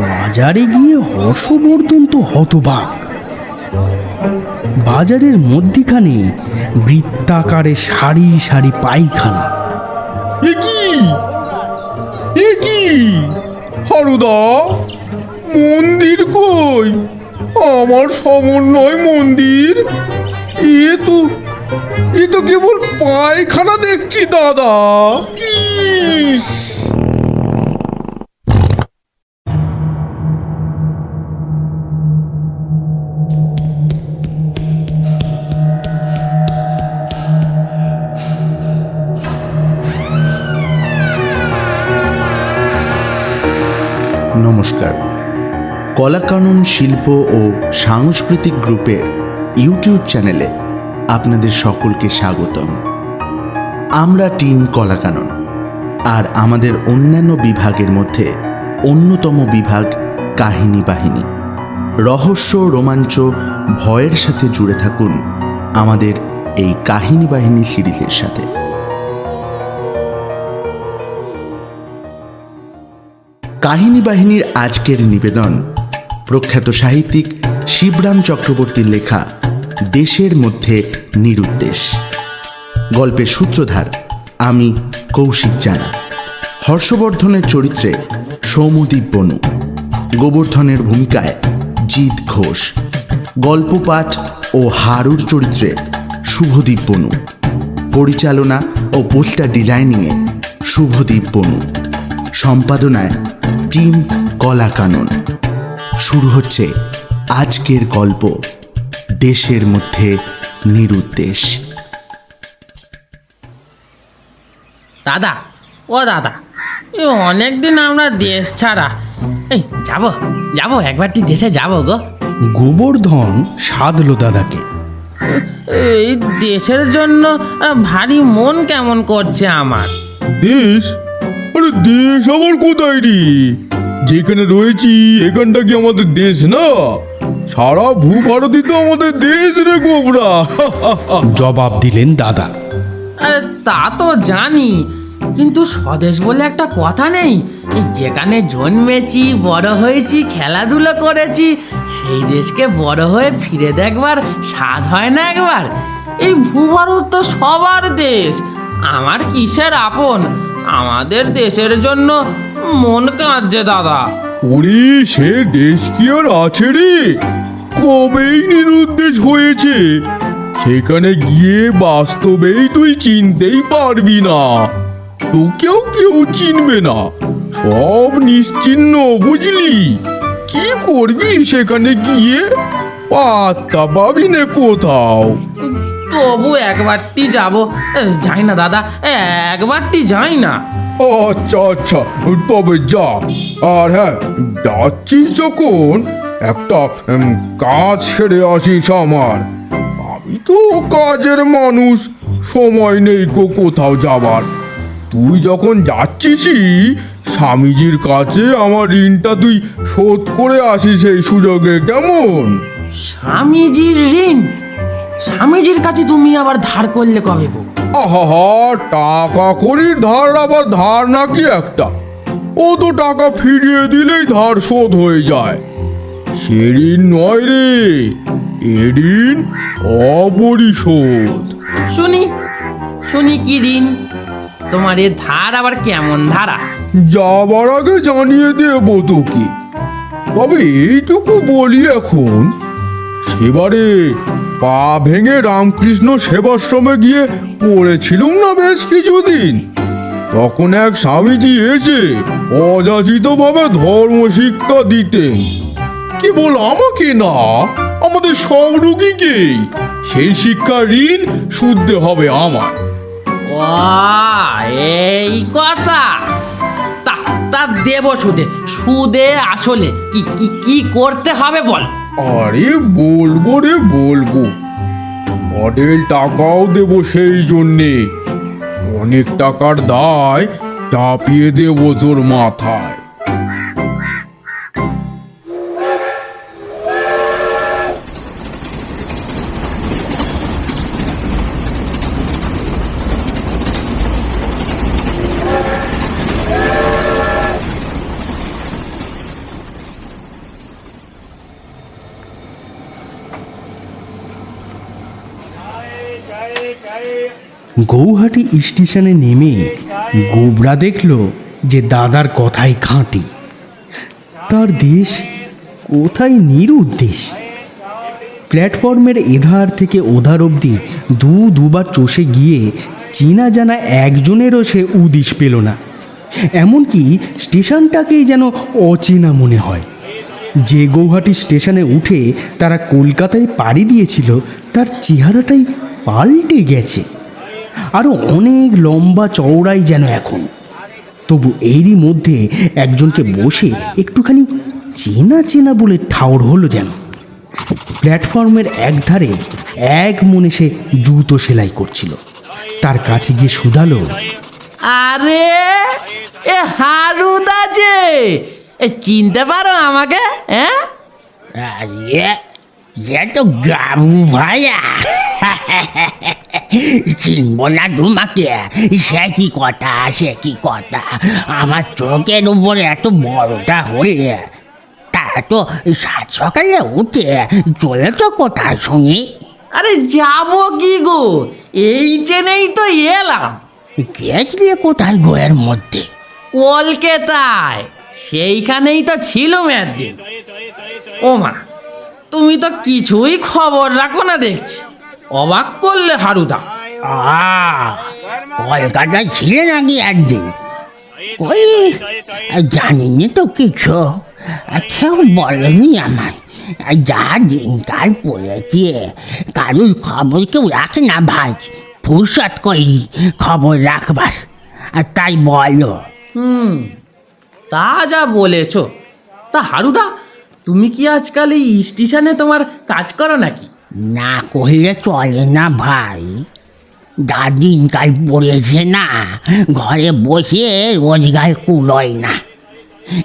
বাজারে গিয়ে হর্ষবর্ধন তো হতবাক। বাজারের মধ্যিখানে বৃত্তাকারে সারি সারি পায়খানা। এ মন্দির কই? আমার সমন্বয় মন্দির? এ তো এ তো কেবল পায়খানা দেখছি, দাদা। ইস! কলাকানন শিল্প ও সাংস্কৃতিক গ্রুপের ইউটিউব চ্যানেলে আপনাদের সকলকে স্বাগতম। আমরা টিম কলাকানন আর আমাদের অন্যান্য বিভাগের মধ্যে অন্যতম বিভাগ কাহিনী বাহিনী। রহস্য, রোমাঞ্চ, ভয়ের সাথে জুড়ে থাকুন আমাদের এই কাহিনী বাহিনী সিরিজের সাথে। কাহিনী বাহিনীর আজকের নিবেদন প্রখ্যাত সাহিত্যিক শিবরাম চক্রবর্তীর লেখা দেশের মধ্যে নিরুদ্দেশ। গল্পের সূত্রধার আমি কৌশিক জানা। হর্ষবর্ধনের চরিত্রে সৌমদীপ বনু। গোবর্ধনের ভূমিকায় জিৎ ঘোষ। গল্পপাঠ ও হারুর চরিত্রে শুভদীপ বনু। পরিচালনা ও পোস্টার ডিজাইনিংয়ে শুভদীপ বনু। সম্পাদনায় টিম কলা কানন শুরু হচ্ছে আজকের গল্প দেশের মধ্যে নিরুদ্দেশ। দাদা ও দাদা এ অনেক দিন আমরা দেশ ছাড়া। এই যাব যাব একবারটি দেশে যাব গো? গোবর্ধন সাধলো দাদাকে। এই দেশের জন্য ভারী মন কেমন করছে আমার? দেশ? আরে দেশ আমার কোথায় রে? যেখানে রয়েছি এখানটা কি আমাদের দেশ না? সারা ভূভারতই তো আমাদের দেশ রে গোবরা। জবাব দিলেন দাদা। আরে তা তো জানি কিন্তু স্বদেশ বলে একটা কথা নেই। যেখানে জন্মেছি বড় হয়েছি খেলাধুলো করেছি সেই দেশকে বড় হয়ে ফিরে দেখবার স্বাদ হয় না একবার। এই ভূভারত তো সবার দেশ। আমার কিসের আপন? আমাদের দেশের জন্য মন কাঁদছে দাদা। ওরে সে দেশ কি আর আছে রে? কবেই নিরুদ্দেশ হয়েছে? সেখানে গিয়ে বাস্তবেই তুই চিনতেই পারবি না। তোকেও কেউ চিনবে না। সব নিশ্চিহ্ন বুঝলি? কি করবি সেখানে গিয়ে? পাত্তা পাবি না কোথাও। তবু একবারটি যাব। যাই না দাদা। একবারটি যাই না। আচ্ছা আচ্ছা তবে যা। আর হ্যাঁ যাচ্ছিস যখন, একটা কাজ সেরে আসিস আমার। আমি তো কাজের মানুষ, সময় নেই গো কোথাও যাবার। তুই যখন যাচ্ছিসই, স্বামীজির কাছে আমার ঋণটা তুই শোধ করে আসিস এই সুযোগে, কেমন? স্বামীজির ঋণ? স্বামীজির কাছে তুমি আবার ধার করলে কবে গো? আহা টাকা করি ধার আবার ধার নাকি একটা? ও তো টাকা ফিরিয়ে দিলেই ধার শোধ হয়ে যায়। সে ঋণ নয় রে এ ঋণ অপরিশোধ। শুনি শুনি কি ঋণ তোমার এ ধার আবার কেমন ধারা? যাবার আগে জানিয়ে দেবো তোকে। তবে এইটুকু বলি এখন সেবারে পা ভেঙে রামকৃষ্ণ সেবাশ্রমে গিয়ে পড়েছিলুম না বেশ কিছুদিন। তখন এক স্বামীজি এসে অযাচিতভাবে ধর্ম শিক্ষা দিতেন। কেবল আমাকে না, আমাদের সব রুগীকেই সেই শিক্ষা ঋণ শুদ্ধ হবে আমার। এই কথা। তা তা দেব সুদে সুদে আসলে কি কি করতে হবে বল? আরে বলব রে বলব। মডেল টাকাও দেব সেই জন্যে। অনেক টাকার দায় চাপিয়ে দেবো তোর মাথায়। গৌহাটি স্টেশনে নেমে গোবরা দেখল যে দাদার কথাই খাঁটি। তার দেশ কোথায় নিরুদ্দেশ? প্ল্যাটফর্মের এধার থেকে ওধার অবধি দু দুবার চষে গিয়ে চেনা জানা একজনেরও সে উদিশ পেল না। এমনকি স্টেশনটাকেই যেন অচেনা মনে হয়। যে গৌহাটি স্টেশনে উঠে তারা কলকাতায় পাড়ি দিয়েছিল, তার চেহারাটাই পাল্টে গেছে। আরও অনেক লম্বা চওড়াই যেন এখন। তবু এরই মধ্যে একজনকে বসে একটুখানি চেনা চেনা বলে ঠাউর হলো যেন। প্ল্যাটফর্মের একধারে এক মনে সে জুতো সেলাই করছিল। তার কাছে গিয়ে শুধালো আরে এ হারুদা যে! এ চিনতে পারো আমাকে হ্যাঁ ये ये তো গাবু ভাইয়া চিনব না তোমাকে। সে কি কথা সে কি কথা? আমার চোখের উপরে এত বড়টা হয়ে তা তো সাত সকালে উঠে চলে তো কোথায় শুনি আরে যাব কি গো? এই ট্রেনেই তো এলাম। গেছলে কোথায় গোয়ের মধ্যে? কলকাতায়। সেইখানেই তো ছিল একদিন ও মা তুমি তো কিছুই খবর রাখো না দেখছি। অবাক করলে হারুদা। কলকাতায় ছিলে নাকি একদিন। ওই জানিনি তো কিছু? কেউ বলেনি আমায়। যা দিনকাল পড়েছে কারোর খবর কেউ রাখে না ভাই। ফুরসত করি খবর রাখবার। আর তাই বলো। হুম তা যা বলেছ। তা হারুদা তুমি কি আজকাল এই স্টেশনে তোমার কাজ করো নাকি? না করলে চলে না ভাই। যা দিনকাল পড়েছে না, ঘরে বসে রোজগার কুলোয় না।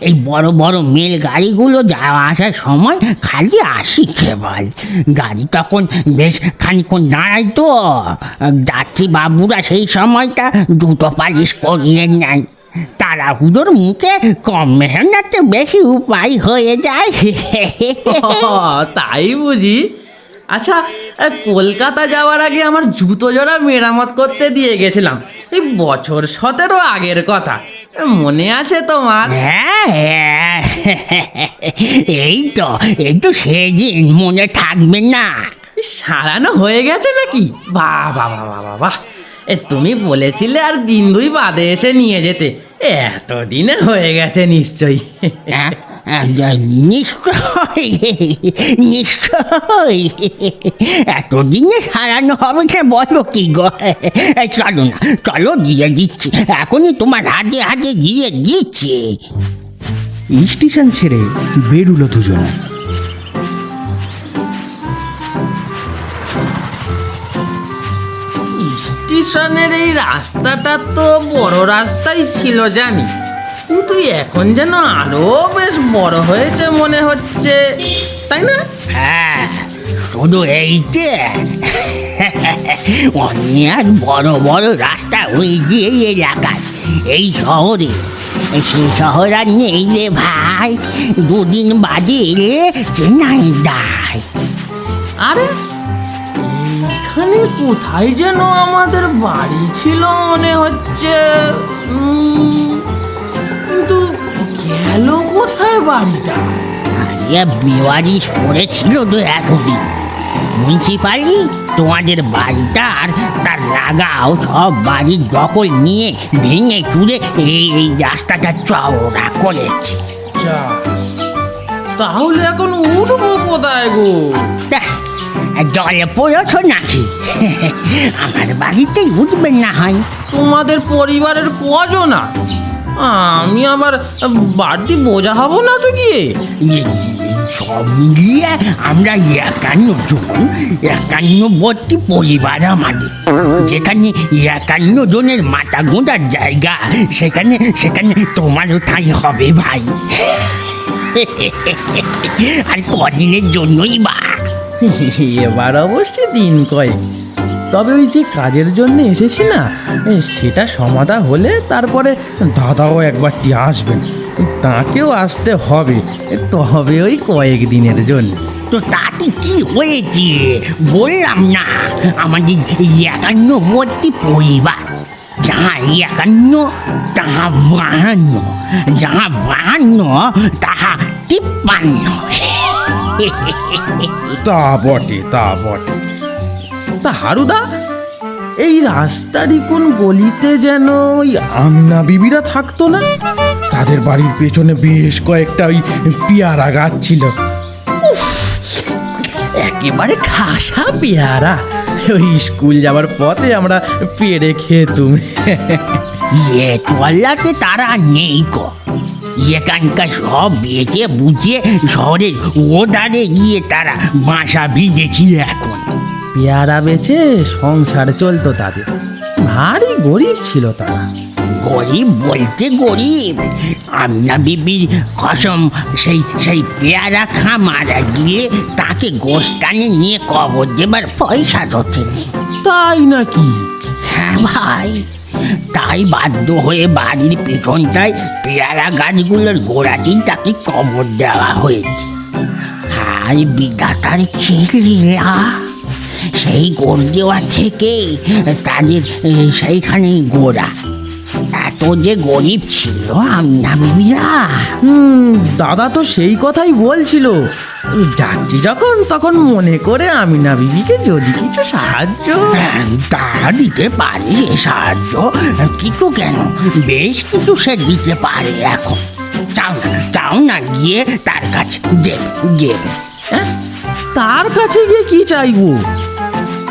এই বড় বড় মেল গাড়িগুলো যাওয়া আসার সময় খালি আসি কেবল। গাড়ি তখন বেশ খানিক্ষণ দাঁড়াই তো, যাত্রী বাবুরা সেই সময়টা দুটো পালিশ করিয়ে নেন তাড়াহুড়োর মুখে কম মেহনতে বেশি উপায় হয়ে যায়। তাই বুঝি। আচ্ছা কলকাতা যাওয়ার আগে আমার জুতো জোড়া মেরামত করতে দিয়ে গেছিলাম। এই বছর সতেরো আগের কথা। মনে আছে তোমার? হ্যাঁ হ্যাঁ, এই তো এই তো সেদিন মনে থাকবে না। সারানো হয়ে গেছে নাকি? বাহ বাহ বাহ বাহ বাহ বাহ। এ তুমি বলেছিলে আর দিন দুই বাদে এসে নিয়ে যেতে। এতদিনে হয়ে গেছে নিশ্চয়ই। হ্যাঁ? নিশ্চয় নিশ্চয় এতদিনে সারানো হবে কে বলো কি গো? চলো না চলো দিয়ে দিচ্ছি। এখনই তোমার হাতে হাতে দিয়ে দিচ্ছি। স্টেশন ছেড়ে বেরুলো দুজনে। স্টেশনের এই রাস্তাটা তো বড় রাস্তাই ছিল জানি। কিন্তু এখন যেন আরও বেশ বড় হয়েছে মনে হচ্ছে। তাই না? হ্যাঁ শুধু এইতে অনেক বড় বড় রাস্তা হয়ে গিয়ে এলাকায় এই শহরে। সেই শহর আর নেই রে ভাই দুদিন বাদে এলে চেন্নাই দায় আরে এখানে কোথায় যেন আমাদের বাড়ি ছিল মনে হচ্ছে। গেল কোথায় বাড়িটা? আরে বেওয়ারিশ পড়েছিল তো এতদিন মিউনিসিপালি তোমাদের বাড়িটা আর তার লাগাও সব বাড়ির দখল নিয়ে ভেঙে চুরে এই এই রাস্তাটা চওড়া করেছে। তাহলে এখন উঠবো কোথায় গো? জলে পড়েছ নাকি? আমার বাড়িতেই উঠবেন না হয়। তোমাদের পরিবারের কজনা আমি আবার বাড়তি বোঝা হব না তো গিয়ে। সব মিলিয়ে আমরা একান্ন জন একান্নবর্তী পরিবার আমাদের। যেখানে একান্ন জনের মাথা গোঁদার জায়গা সেখানে সেখানে তোমারও ঠাঁই হবে ভাই। আর কদিনের জন্যই বা। এবার অবশ্যই দিন কয়েক। তবে ওই যে কাজের জন্য এসেছি না এ, সেটা সমাধা হলে তারপরে দাদাও একবারটি আসবেন। তাকেও আসতে হবে তবে ওই কয়েক দিনের জন্য। তো তাতে কি হয়েছে? বললাম না আমাদের একান্নবর্তী পরিবার। যাহা একান্ন তাহা বাহান্ন। যাহা বাহান্ন তাহা তিপ্পান্ন। তা বটে তা বটে। তা হারুদা? এই রাস্তারই কোন গলিতে যেন ওই আমনা বিবিরা থাকতো না? তাদের বাড়ির পেছনে বেশ কয়েকটা ওই পেয়ারা গাছ ছিল। একেবারে খাসা পেয়ারা। ওই স্কুল যাওয়ার পথে আমরা পেড়ে খেতুম। ইয়ে তল্লাতে তারা নেই গো। এখানকার সব বেচে বুঝে শহরের ওদারে গিয়ে তারা বাসা ভিজেছি এখন। পেয়ারা বেচে সংসার চলতো তাদের। ভারী গরিব ছিল তারা। গরিব বলতে গরিব। আমনা বিবির কসম সেই সেই পেয়ারা খা মারা গিয়ে তাকে গোস্তানে নিয়ে কবর দেবার পয়সা রোচেনি তাই নাকি? হ্যাঁ ভাই তাই বাধ্য হয়ে বাড়ির পেছনটায় পেয়ারা গাছগুলোর গোড়াতেই তাকে কবর দেওয়া হয়েছে। হাই বিধাতার খিলিয়া সেই গোড় দেওয়া থেকে তাদের সেইখানেই গোড়া এত যে গরিব ছিল আমনা বিবিরা হুম দাদা তো সেই কথাই বলছিল। যাচ্ছি যখন তখন মনে করে আমি না বিবিকে যদি কিছু সাহায্য। হ্যাঁ, তা দিতে পারে সাহায্য। কিছু কেন? বেশ কিছু সে দিতে পারে এখন। চাও না চাও না গিয়ে তার কাছে দেবে দেবে হ্যাঁ? তার কাছে গিয়ে কি চাইব?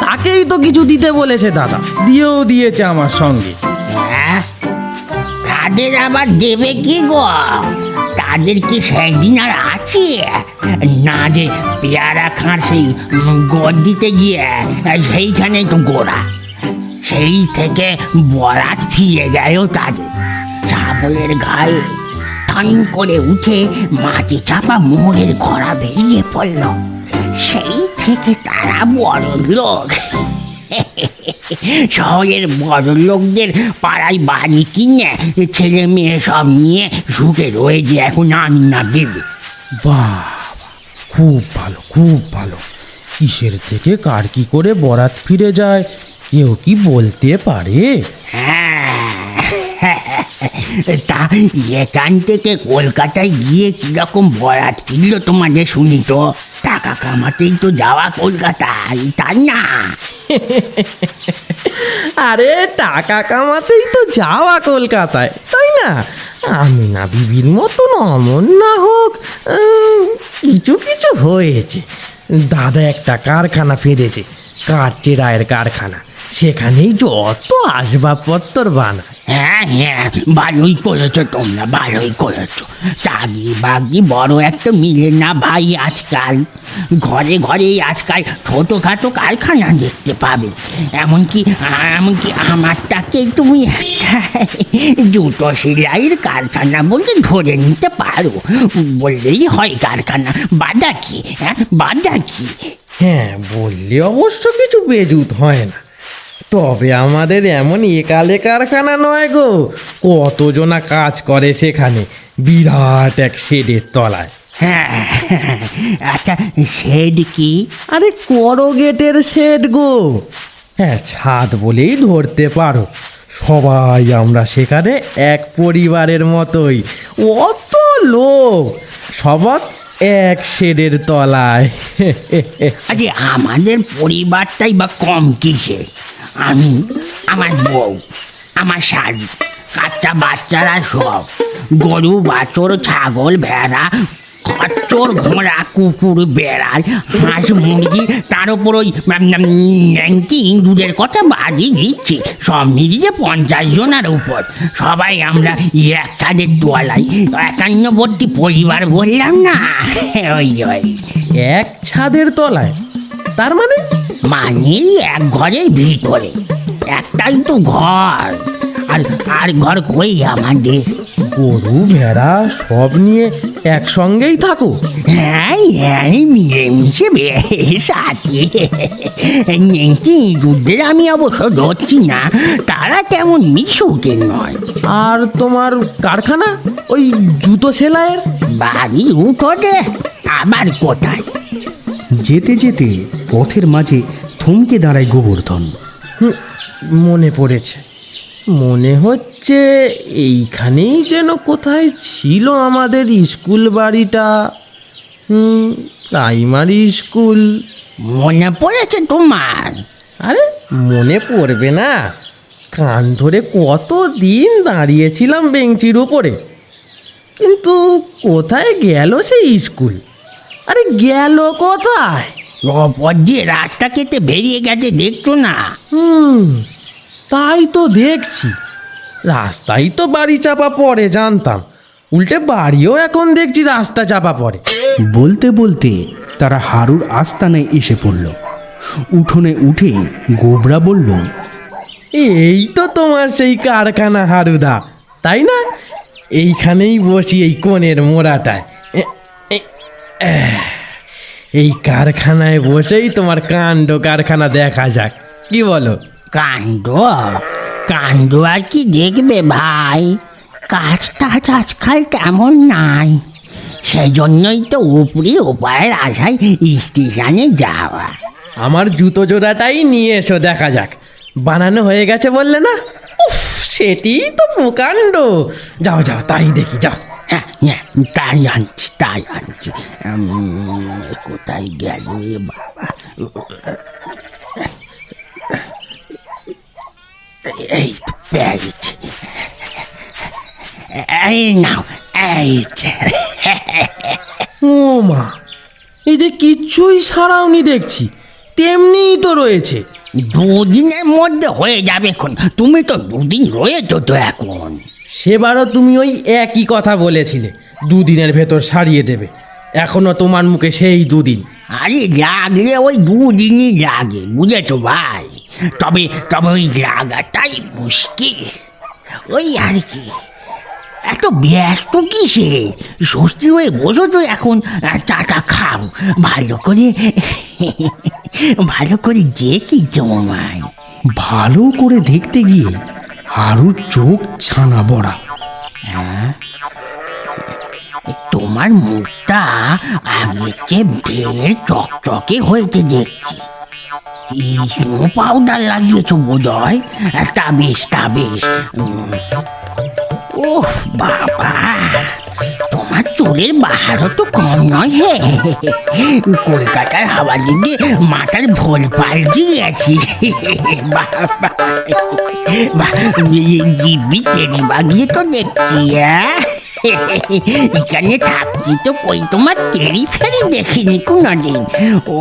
তাকেই তো কিছু দিতে বলেছে দাদা। দিয়েও দিয়েছে আমার সঙ্গে। হ্যাঁ? তাদের আবার দেবে কি গো? তাদের কি সেই দিন আর আছে? না যে পেয়ারা খাঁর সেই গড় দিতে গিয়ে সেইখানেই তো গোড়া। সেই থেকে বরাত ফিরে গেল তাদের। ছাগলের গায়ে টান করে উঠে মাটি চাপা মোড়ের ঘোড়া বেরিয়ে পড়ল। সেই থেকে তারা বড় লোক শহরের বড় লোকদের পাড়ায় বাড়ি কিনে ছেলে মেয়ে সব নিয়ে সুখে রয়েছে এখন আমি না দেবে। বাহ খুব ভালো খুব ভালো। কিসের থেকে কার কি করে বরাত ফিরে যায় কেউ কি বলতে পারে? হ্যাঁ তা, এখান থেকে কলকাতায় গিয়ে কীরকম বরাত কিনলো তোমাদের শুনি তো? টাকা কামাতেই তো যাওয়া কলকাতায়, তাই না? আরে, টাকা কামাতেই তো যাওয়া কলকাতায়, তাই না? আমি না বিবির মতন অমন না হোক কিছু কিছু হয়েছে। দাদা একটা কারখানা ফিরেছে কাঠ চেরায়ের কারখানা। সেখানেই যত আসবাবপত্র বানায় হ্যাঁ হ্যাঁ ভালোই করেছ তোমরা, ভালোই করেছ। চাকরি বাকরি বড় একটা মিলে না ভাই আজকাল। ঘরে ঘরে আজকাল ছোটোখাটো কারখানা দেখতে পাবে। এমনকি এমনকি আমারটাকে তুমি একটা জুতো সেলাইয়ের কারখানা বলে ধরে নিতে পারো। বললেই হয় কারখানা বাধা কি হ্যাঁ বাধা কি? হ্যাঁ বললে অবশ্য কিছু বেজুত হয় না। তবে আমাদের এমন একালে কারখানা নয় গো। কতজনা কাজ করে সেখানে? বিরাট এক শেডের তলায়। হ্যাঁ আচ্ছা শেড কি? আরে করগেটের শেড গো। হ্যাঁ ছাদ বলেই ধরতে পারো। সবাই আমরা সেখানে এক পরিবারের মতোই। অত লোক সবক এক শেডের তলায়। আরে আমাদের পরিবারটাই বা কম কিসে আমি, আমার বউ, আমার শাড়ি কাচ্চা বাচ্চারা সব, গরু, বাছর, ছাগল, ভেড়া, খচ্চর, ঘোড়া, কুকুর, বেড়াল, হাঁস, মুরগি, তার উপর ওই ন্যাংটি, ইঁদুরের কথা বাজি দিচ্ছি, সব মিলিয়ে পঞ্চাশ জনের উপর। সবাই আমরা এক ছাদের দোয়ালাই একান্নবর্তী পরিবার বললাম না? ওই ওই, এক ছাদের তলায়। তার মানে? মানে এক ঘরের ভিতরে একটাই তো ঘর। আর আর ঘর কই আমাদের? গরু ভেড়া সব নিয়ে একসঙ্গেই থাকো। হ্যাঁ হ্যাঁ মিলেমিশে বেশ আছে। যুদ্ধের আমি অবশ্য ধরছি না তারা তেমন মিশুকে নয়। আর তোমার কারখানা? ওই জুতো সেলাইয়ের? বাড়ি উঠোতে আবার কোথায়? যেতে যেতে পথের মাঝে থমকে দাঁড়ায় গোবর্ধন। হুম, মনে পড়েছে। মনে হচ্ছে এইখানেই যেন কোথায় ছিল আমাদের স্কুল বাড়িটা। হুম প্রাইমারি স্কুল। মনে পড়েছে তোমার? আরে মনে পড়বে না। কান ধরে কত দিন দাঁড়িয়েছিলাম বেঞ্চির উপরে। কিন্তু কোথায় গেল সেই স্কুল? আরে গেল কোথায়? ওপর দিয়ে রাস্তা কেটে বেরিয়ে গেছে দেখতো না? হুম তাই তো দেখছি। রাস্তায় তো বাড়ি চাপা পড়ে জানতাম। উল্টে বাড়িও এখন দেখছি রাস্তা চাপা পড়ে। বলতে বলতে তারা হারুর আস্তানায় এসে পড়ল। উঠোনে উঠে গোবরা বলল এই তো তোমার সেই কারখানা হারুদা। তাই না? এইখানেই বসি এই কোণের মোড়াটায়। এই কারখানায় বসেই তোমার কাণ্ড কারখানা দেখা যাক। কি বলো? কাণ্ড? কাণ্ড আর কি দেখবে ভাই? কাজ টাজ আজকাল তেমন নাই। সেই জন্যই তো উপরে উপায়ের আশায় স্টেশনে যাওয়া। আমার জুতো জোড়াটাই নিয়ে এসো দেখা যাক। বানানো হয়ে গেছে বললে না? উফ সেটি তো প্রকাণ্ড। যাও যাও তাই দেখি যাও। হ্যাঁ, হ্যাঁ, তাই আনছি তাই আনছি। কোথায় গেল রে বাবা? এই তো এই নাও এই যে। ও মা এই যে কিচ্ছুই সারাওনি দেখছি তেমনিই তো রয়েছে। দুদিনের মধ্যে হয়ে যাবে এখন। তুমি তো দুদিন রয়েছো তো এখন। সেবারও তুমি ওই একই কথা বলেছিলে দুদিনের ভেতর সারিয়ে দেবে। এখনও তোমার মুখে সেই দুদিন। আরে লাগলে ওই দুদিনই লাগে বুঝেছ ভাই? তবে তবে ওই লাগাটাই মুশকিল। ওই আর কি এত ব্যস্ত কিসে? স্বস্তি হয়ে বসো তো এখন চাটা খাও। ভালো করে ভালো করে দেখি তোমায়। ভালো করে দেখতে গিয়ে হারুর চোখ ছানা বড়া। হ্যাঁ? তোমার মুখটা আগের চেয়ে বের চকচকে হয়েছে দেখছি। পাউডার লাগিয়েছো বোধহয়? তা বেশ তা বেশ। ও বাবা। তোমার চুলের বাহারও তো কম নয় হে। কলকাতার হাওয়া লেগে মাথার ভোল পাল্টি গেছি জিবি টেরি বাগিয়ে তো দেখছি এখানে থাকছি তো কই তোমার টেরি ফেরি দেখিনি কোনোদিন। ও,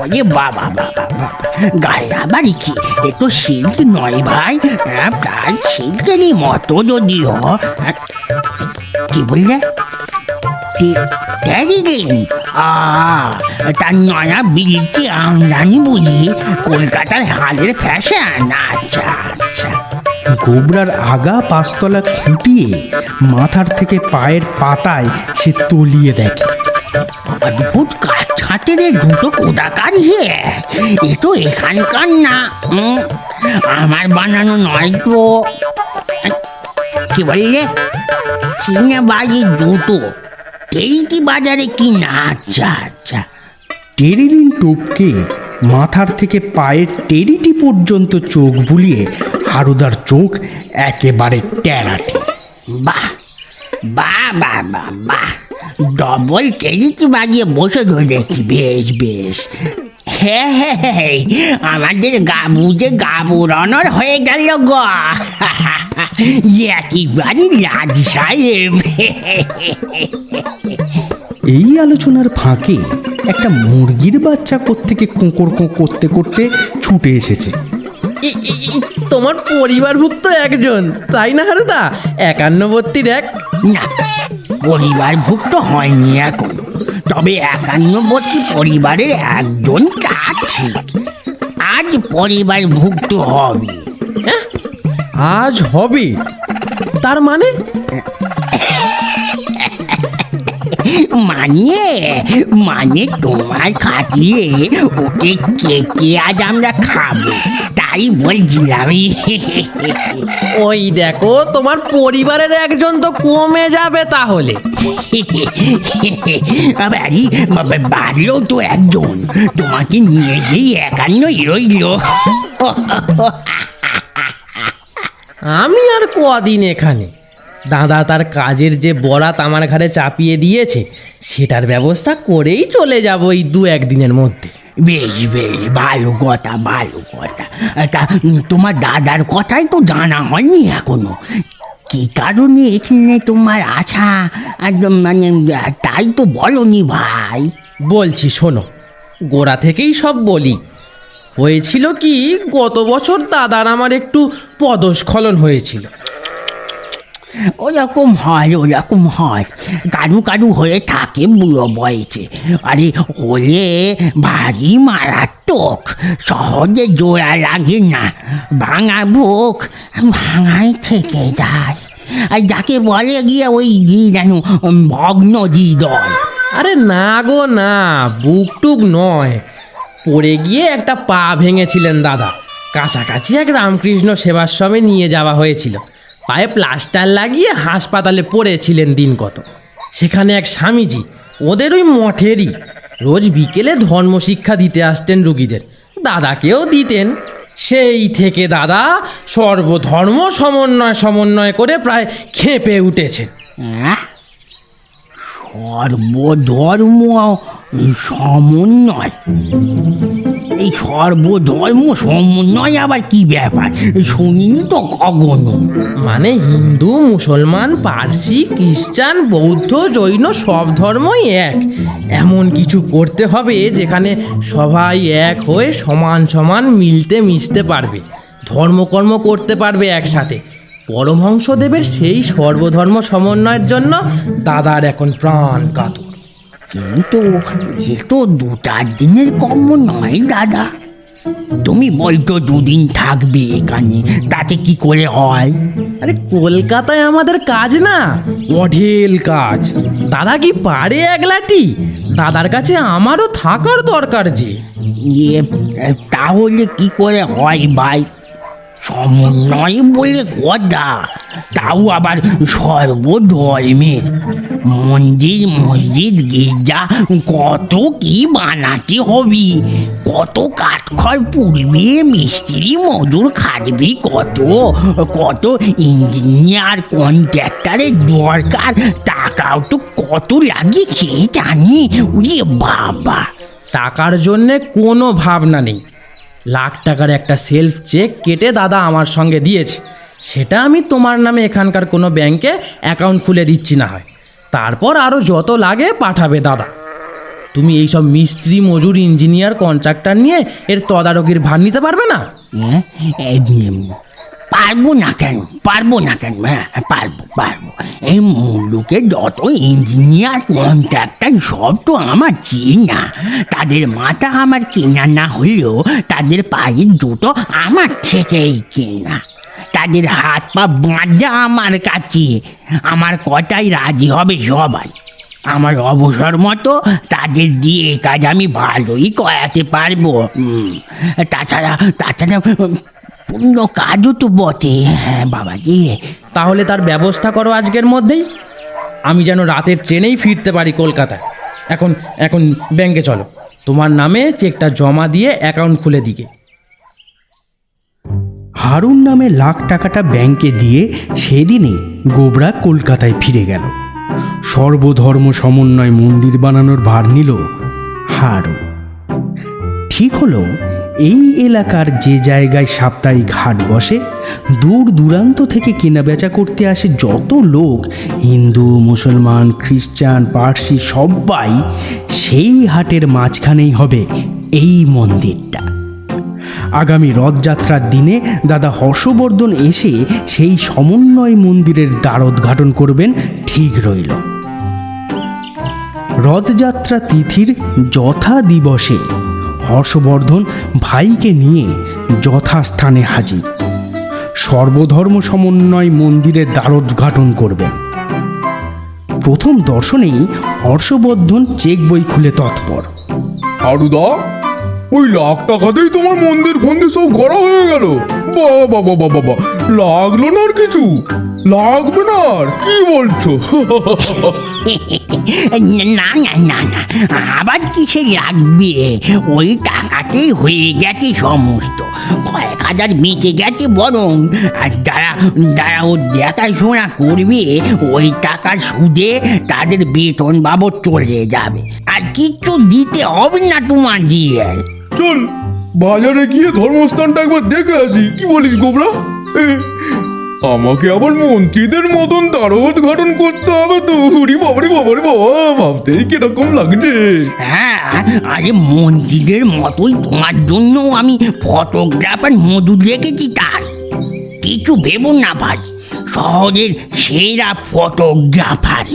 ওরে বাবা বাবা বাবা, গায়ে আবার কি? এ তো সিল্ক নয় ভাই প্রায় সিল্কেরই মতো যদিও কি বললে? আ তার নয়া বিলিতি আমদানি বুঝি কলকাতার হালের ফ্যাশন। আচ্ছা আচ্ছা। গোবরার আগা পাঁচতলা খুঁটিয়ে মাথার থেকে পায়ের পাতায় সে তলিয়ে দেখে। অদ্ভুত রে দুটো কোদাকার হে এ তো এখানকার না আমার বানানো নয় তো কি বললে? বাজি জুতো। এই কি বাজারে কি না? আচ্ছা আচ্ছা। টেরিলিন টোপকে মাথার থেকে পায়ের টেরিটি পর্যন্ত চোখ বুলিয়ে হারুদার চোখ একেবারে ট্যারাটি বাহ বাহ বাহ বাহ বাহ। ডবল কেজিটি বাজিয়ে বসে ধরে দেখি বেশ বেশ। হ্যাঁ হ্যাঁ হ্যাঁ আমাদের গাবু যে গাবু রনর হয়ে গেল গ। একেবারে লাজ সাহেব। এই আলোচনার ফাঁকে একটা মুরগির বাচ্চা কোত্থেকে কোঁকর কোঁ করতে করতে ছুটে এসেছে। ই- ই- ই, তোমার পরিবারভুক্ত একজন তাই না হারুদা? একান্নবর্তীর এক। না পরিবারভুক্ত হয়নি এখন। তবে একান্নবর্তী পরিবারের একজন আছে আজ পরিবার ভুক্ত হবে? আজ হবে? তার মানে? মানে? মানে তোমার খাটিয়ে ওকে কে কে আজ আমরা খাব? তাই বলছিলাম। ওই দেখো তোমার পরিবারের একজন তো কমে যাবে তাহলে। বাড়িও তো একজন। তোমাকে নিয়ে একান্নই রইল। আমি আর কদিন এখানে? দাদা তার কাজের যে বরাত আমার ঘাড়ে চাপিয়ে দিয়েছে সেটার ব্যবস্থা করেই চলে যাব এই দু একদিনের মধ্যে। বেশ বেশ ভালো কথা ভালো কথা। তা তোমার দাদার কথাই তো জানা হয়নি এখনও। কি কারণে এখানে তোমার আশা একদম মানে তাই তো বলনি ভাই। বলছি শোনো গোড়া থেকেই সব বলি। হয়েছিল কি গত বছর দাদার আমার একটু পদস্খলন হয়েছিল। ওরকম হয় ওরকম হয়। কারু কারু হয়ে থাকে বুড়ো বয়সে। আরে হলে ভারী মারাত্মক। সহজে জোড়া লাগে না। ভাঙা বুক ভাঙাই থেকে যায়। আর যাকে বলে গিয়ে ওই জানো ভগ্ন হৃদয় আরে না গো, না বুক টুক নয়। পড়ে গিয়ে একটা পা ভেঙেছিলেন দাদা। কাছাকাছি এক রামকৃষ্ণ সেবাশ্রমে নিয়ে যাওয়া হয়েছিল। পায়ে প্লাস্টার লাগিয়ে হাসপাতালে পড়েছিলেন দিন কত। সেখানে এক স্বামীজি, ওদের ওই মঠেরই, রোজ বিকেলে ধর্ম শিক্ষা দিতে আসতেন রুগীদের। দাদাকেও দিতেন। সেই থেকে দাদা সর্বধর্ম সমন্বয় সমন্বয় করে প্রায় খেপে উঠেছেন। হ্যাঁ? সর্বধর্ম সমন্বয়? এই সর্বধর্ম সমন্বয় আবার কি ব্যাপার? শুনিনি তো কখনো মানে হিন্দু, মুসলমান, পার্সি, খ্রিস্টান, বৌদ্ধ, জৈন, সব ধর্মই এক। এমন কিছু করতে হবে যেখানে সবাই এক হয়ে সমান সমান মিলতে মিশতে পারবে, ধর্মকর্ম করতে পারবে একসাথে। পরমহংসদেবের সেই সর্বধর্ম সমন্বয়ের জন্য দাদার এখন প্রাণ কাতর। কিন্তু এ তো দু চার দিনের কর্ম নয় দাদা। তুমি বলতো দুদিন থাকবে এখানে তাতে কি করে হয়? আরে কলকাতায় আমাদের কাজ না অঢেল কাজ। দাদা কি পারে একলাটি? দাদার কাছে আমারও থাকার দরকার যে। ইয়ে তাহলে কি করে হয় ভাই? সমন্বয় বলে কথা তাও আবার সর্বধর্মের মন্দির, মসজিদ, গির্জা, কত কি বানাতে হবে? কত কাঠখড় পুড়বে, মিস্ত্রি মজুর খাটবি, কত কত ইঞ্জিনিয়ার কন্ট্রাক্টারের দরকার, টাকাও তো কত লাগে খেয়ে জানি। উড়িয়ে বাবা। টাকার জন্যে কোনো ভাবনা নেই। লাখ টাকার একটা সেলফ চেক কেটে দাদা আমার সঙ্গে দিয়েছে। সেটা আমি তোমার নামে এখানকার কোনো ব্যাংকে অ্যাকাউন্ট খুলে দিচ্ছি না হয়। তারপর আরও যত লাগে পাঠাবে দাদা। তুমি এইসব মিস্ত্রি, মজুর ইঞ্জিনিয়ার কন্ট্রাক্টর নিয়ে এর তদারকির ভার নিতে পারবে না? হ্যাঁ? পারব না কেন? পারব না কেন? হ্যাঁ পারব পারব। এই মুলুকে যত ইঞ্জিনিয়ার কন্ট্রাক্টর সব তো আমার চেনা তাদের মাথা আমার কেনা না হলেও তাদের পায়ের জুতো আমার থেকেই কেনা। তাদের হাত পা বাঁধা আমার কাছে। আমার কথাই রাজি হবে সবাই। আমার অবসর মতো তাদের দিয়ে কাজ আমি ভালোই করাতে পারব। তাছাড়া তাছাড়া পূর্ণ কাজও তো বটে। হ্যাঁ বাবাজি। তাহলে তার ব্যবস্থা করো আজকের মধ্যেই। আমি যেন রাতের ট্রেনেই ফিরতে পারি কলকাতায়। এখন এখন ব্যাংকে চলো। তোমার নামে চেকটা জমা দিয়ে অ্যাকাউন্ট খুলে দিকে। হারুন নামে লাখ টাকাটা ব্যাংকে দিয়ে সেদিনই গোবরা কলকাতায় ফিরে গেল। সর্বধর্ম সমন্বয় মন্দির বানানোর ভার নিল হারুন। ঠিক হলো এই এলাকার যে জায়গায় সাপ্তাহিক হাট বসে, দূর দূরান্ত থেকে কেনাবেচা করতে আসে যত লোক, হিন্দু, মুসলমান, খ্রিস্টান, পার্সি সবাই সেই হাটের মাঝখানেই হবে এই মন্দিরটা। আগামী রথযাত্রার দিনে দাদা হর্ষবর্ধন এসে সেই সমন্বয় মন্দিরের দ্বারোদ্ঘাটন করবেন, ঠিক রইল। রথযাত্রা তিথির যথা দিবসে হর্ষবর্ধন ভাইকে নিয়ে যথাস্থানে হাজির। সর্বধর্ম সমন্বয় মন্দিরের দ্বারোদ্ঘাটন করবেন। প্রথম দর্শনেই হর্ষবর্ধন চেক বই খুলে তৎপর। হারুদা, ওই লাখ টাকাতেই তোমার মন্দির ফন্দির সব গড়া হয়ে গেল। বাবা বাবা বাবা লাগল না আর কিছু? লাগবে না আর, কি বলছো? না না না না, আবার কিসে লাগবে? ওই টাকাতেই হয়ে গেছে সমস্ত। কয়েক হাজার বেঁচে গেছে বরং। আর যারা যারা ও দেখাশোনা করবে, ওই টাকার সুদে তাদের বেতন বাবদ চলে যাবে। আর কিচ্ছু দিতে হবে না তোমার দিয়ে চল, বাজারে গিয়ে ধর্মস্থানটা একবার দেখে আসি। কি বলিস গোবরা? আমাকে আবার মন্ত্রীদের মতন দ্বারো উদ্ঘাটন করতে হবে তো। উরি বাবারি বাবারি বাবা ভাবতেই কীরকম লাগছে। হ্যাঁ আরে মন্ত্রীদের মতোই তোমার জন্য আমি ফটোগ্রাফার মধু রেখেছি তার। কিছু ভেবো না ভাই শহরের সেরা ফটোগ্রাফার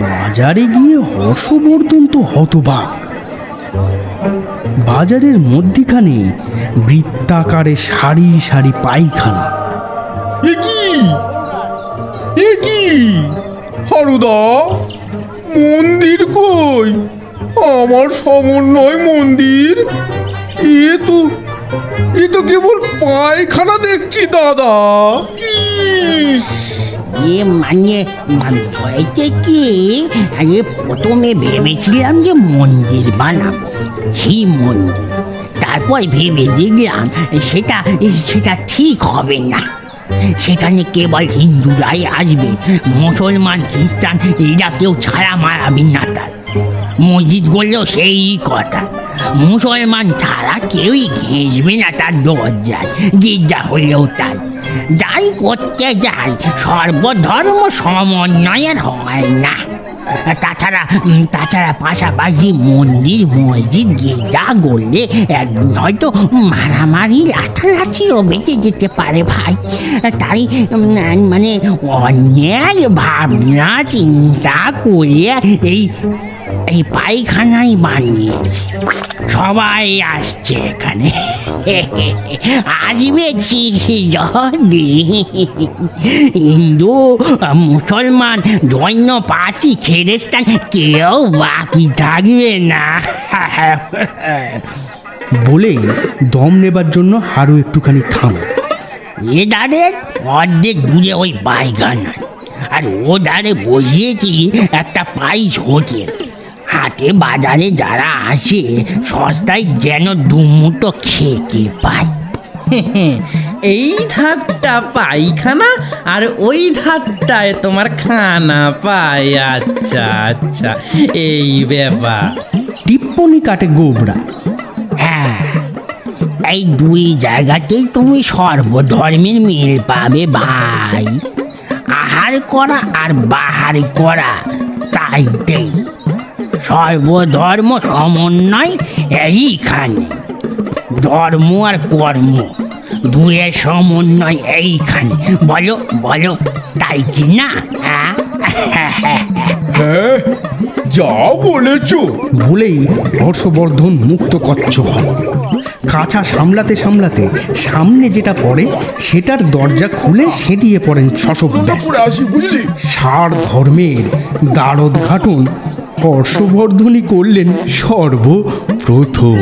বাজারে গিয়ে হর্ষবর্ধন তো হতবাক। বাজারের মধ্যিখানে বৃত্তাকারে সারি সারি কি? হারুদা, মন্দির কই? আমার সমন্বয় মন্দির? এ তো এ তো কেবল পায়খানা দেখছি, দাদা। ইস! এ মানে হয়েছে কি? আরে প্রথমে ভেবেছিলাম যে মন্দির বানাবো শিব মন্দির? তারপর ভেবে দেখলাম সেটা সেটা ঠিক হবে না। সেখানে কেবল হিন্দুরাই আসবে, মুসলমান, খ্রিস্টান, এরা কেউ ছাড়া মারাবি না তার। মসজিদ করলেও সেই কথা। মুসলমান ছাড়া কেউই ঘেঁষবে না তার দরজায়। গির্জা হলেও তাই। যাই করতে যাই, সর্বধর্ম সমন্বয়ের হয় না। তাছাড়া তাছাড়া পাশাপাশি মন্দির, মসজিদ গির্জা গড়লে একদিন হয়তো মারামারি লাঠালাঠিও বেঁচে যেতে পারে ভাই। তাই মানে অন্যায়, ভাবনা, চিন্তা করে এই এই পায়খানাই বানিয়েছি সবাই আসছে এখানে। আসবে যদি। হিন্দু মুসলমান জৈন পাশি খ্রিস্টান কেউ বাকি থাকবে না। বলে দম নেবার জন্য হারু একটুখানি থাম। এ ধারে অর্ধেক দূরে ওই পায়খানা। আর ও ধারে বসিয়েছি একটা পাইস হোটেল। হাটে বাজারে যারা আসে সস্তায় যেন দুমুটো খেতে পায়। এই ধারটা পায়খানা আর ওই ধারটায় তোমার খানা পায়। আচ্ছা আচ্ছা এই ব্যাপার। টিপ্পনি কাটে গোবরা। হ্যাঁ এই দুই জায়গাতেই তুমি সর্বধর্মের মিল পাবে ভাই। আহার করা আর বাহার করা চাইতেই সর্বধর্ম সমন্বয় এইখানে। ধর্ম আর কর্ম দুয়ের সমন্বয় এইখানে। বলো বলো তাই কি না? হ্যাঁ? হ্যাঁ যা বলেছ। বলেই হর্ষবর্ধন মুক্ত কচ্ছ হন। কাছা সামলাতে সামলাতে সামনে যেটা পড়ে সেটার দরজা খুলে সেটিয়ে পড়েন শশব ব্যস্ত করে আসি বুঝলি? সার ধর্মের দ্বারোদ্ঘাটন হর্ষবর্ধনই করলেন সর্বপ্রথম।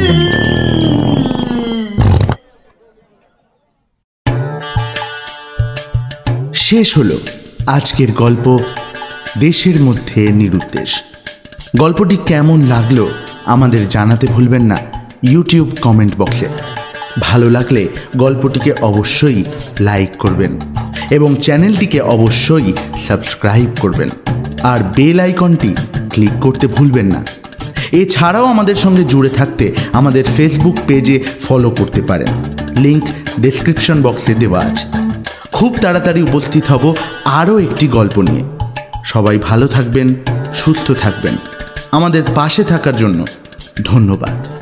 শেষ হলো আজকের গল্প দেশের মধ্যে নিরুদ্দেশ। গল্পটি কেমন লাগল আমাদের জানাতে ভুলবেন না ইউটিউব কমেন্ট বক্সে। ভালো লাগলে গল্পটিকে অবশ্যই লাইক করবেন এবং চ্যানেলটিকে অবশ্যই সাবস্ক্রাইব করবেন। আর বেল আইকনটি ক্লিক করতে ভুলবেন না। এছাড়াও আমাদের সঙ্গে জুড়ে থাকতে আমাদের ফেসবুক পেজে ফলো করতে পারেন। লিংক ডেসক্রিপশন বক্সে দেওয়া আছে। খুব তাড়াতাড়ি উপস্থিত হব আরও একটি গল্প নিয়ে। সবাই ভালো থাকবেন, সুস্থ থাকবেন। আমাদের পাশে থাকার জন্য ধন্যবাদ।